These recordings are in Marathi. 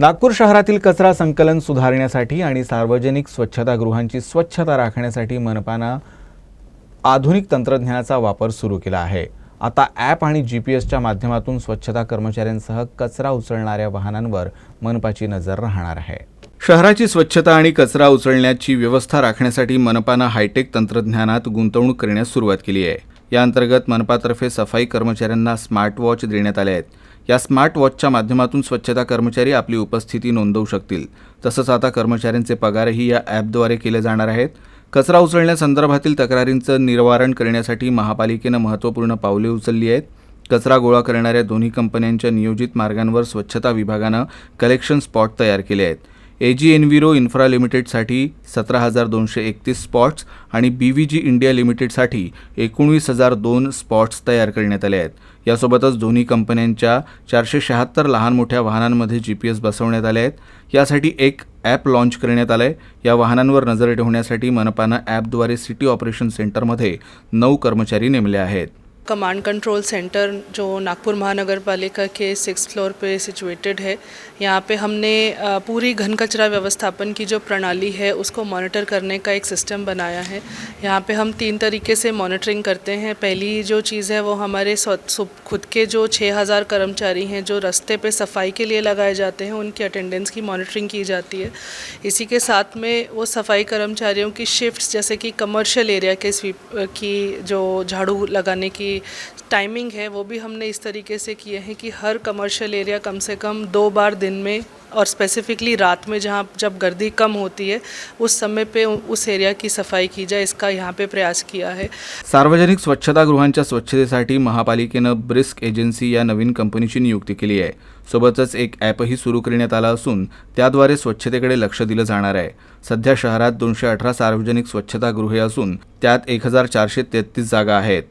नागपूर शहरातील कचरा संकलन सुधारण्यासाठी आणि सार्वजनिक स्वच्छतागृहांची स्वच्छता राखण्यासाठी मनपानं आधुनिक तंत्रज्ञानाचा वापर सुरू केला आहे. आता ॲप आणि जी पी एसच्या माध्यमातून स्वच्छता कर्मचाऱ्यांसह कचरा उचलणाऱ्या वाहनांवर मनपाची नजर राहणार आहे. शहराची स्वच्छता आणि कचरा उचलण्याची व्यवस्था राखण्यासाठी मनपानं हायटेक तंत्रज्ञानात गुंतवणूक करण्यास सुरुवात केली आहे. या अंतर्गत मनपातर्फे सफाई कर्मचाऱ्यांना स्मार्ट वॉच देण्यात आले आहेत. या स्मार्ट वॉचच्या माध्यमातून स्वच्छता कर्मचारी आपली उपस्थिती नोंदवू शकतील. तसंच आता कर्मचाऱ्यांचे पगारही या ॲपद्वारे केले जाणार आहेत. कचरा उचलण्यासंदर्भातील तक्रारींचं निवारण करण्यासाठी महापालिकेनं महत्त्वपूर्ण पावले उचलली आहेत. कचरा गोळा करणाऱ्या दोन्ही कंपन्यांच्या नियोजित मार्गांवर स्वच्छता विभागानं कलेक्शन स्पॉट तयार केले आहेत. ए जी एनविरो इन्फ्रा लिमिटेडसाठी सतरा हजार दोनशे एकतीस स्पॉट्स आणि बी व्ही जी इंडिया लिमिटेडसाठी एकोणवीस हजार दोन स्पॉट्स तयार करण्यात आले आहेत. यासोबतच दोन्ही कंपन्यांच्या चारशे शहात्तर लहान मोठ्या वाहनांमध्ये जी पी एस बसवण्यात आले आहेत. यासाठी एक ॲप लॉन्च करण्यात आलं आहे या वाहनांवर नजर ठेवण्यासाठी मनपानं ॲपद्वारे सिटी ऑपरेशन सेंटरमध्ये नऊ कर्मचारी नेमले आहेत. कमांड कंट्रोल सेंटर जो नागपुर महानगर पालिका के सिक्स फ्लोर पे सिचुएटेड है। यहाँ पे हमने पूरी घन कचरा व्यवस्थापन की जो प्रणाली है, उसको मॉनिटर करने का एक सिस्टम बनाया है। यहाँ पे हम तीन तरीके से मॉनिटरिंग करते हैं। पहली जो चीज़ है, वो हमारे खुद के जो 6000 कर्मचारी हैं, जो रास्ते पे सफ़ाई के लिए लगाए जाते हैं, उनकी अटेंडेंस की मॉनिटरिंग की जाती है। इसी के साथ में वो सफ़ाई कर्मचारियों की शिफ्ट्स जैसे कि कमर्शियल एरिया के स्वीप की जो झाड़ू लगाने की टाइमिंग है वो भी हमने इस तरीके से किए हैं कि हर कमर्शियल एरिया कम से कम दो बार दिन में और स्पेसिफिकली रात में जहाँ जब गर्दी कम होती है उस समय पे उस एरिया की सफाई की जाए इसका यहाँ पे प्रयास किया है। सार्वजनिक स्वच्छतागृहांच्या स्वच्छतेसाठी महापालिकेनं ब्रिस्क एजन्सी या नवीन कंपनीची नियुक्ती केली आहे. सोबतच एक ॲपही सुरू करण्यात आला असून त्याद्वारे स्वच्छतेकडे लक्ष दिलं जाणार आहे. सध्या शहरात दोनशे अठरा सार्वजनिक स्वच्छतागृहे असून त्यात एक हजार चारशे तेहतीस जागा आहेत.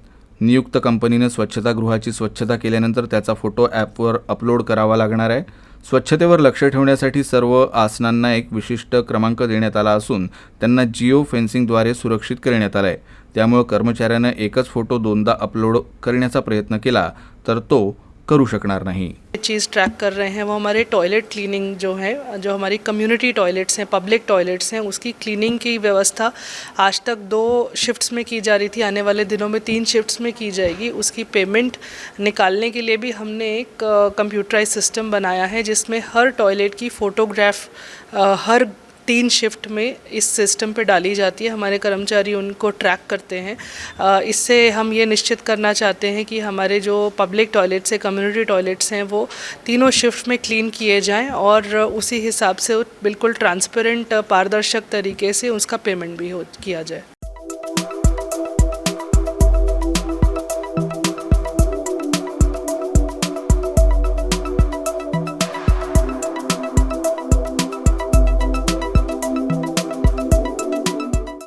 नियुक्त कंपनीने स्वच्छतागृहाची स्वच्छता केल्यानंतर त्याचा फोटो ॲपवर अपलोड करावा लागणार आहे. स्वच्छतेवर लक्ष ठेवण्यासाठी सर्व आसनांना एक विशिष्ट क्रमांक देण्यात आला असून त्यांना जिओ फेन्सिंगद्वारे सुरक्षित करण्यात आलं आहे त्यामुळं कर्मचाऱ्यानं एकच फोटो दोनदा अपलोड करण्याचा प्रयत्न केला तर तो करू शकणार नाही. चीज़ ट्रैक कर रहे हैं, वो हमारे टॉयलेट क्लीनिंग जो है, जो हमारी कम्युनिटी टॉयलेट्स हैं पब्लिक टॉयलेट्स हैं, उसकी क्लीनिंग की व्यवस्था आज तक दो शिफ्ट्स में की जा रही थी, आने वाले दिनों में तीन शिफ्ट्स में की जाएगी। उसकी पेमेंट निकालने के लिए भी हमने एक कंप्यूटराइज सिस्टम बनाया है, जिसमें हर टॉयलेट की फ़ोटोग्राफ हर तीन शिफ्ट में इस सिस्टम पे डाली जाती है। हमारे कर्मचारी उनको ट्रैक करते हैं। इससे हम ये निश्चित करना चाहते हैं कि हमारे जो पब्लिक टॉयलेट्स हैं कम्युनिटी टॉयलेट्स हैं, वो तीनों शिफ्ट में क्लीन किए जाएँ और उसी हिसाब से बिल्कुल ट्रांसपेरेंट पारदर्शक तरीके से उसका पेमेंट भी हो, किया जाए।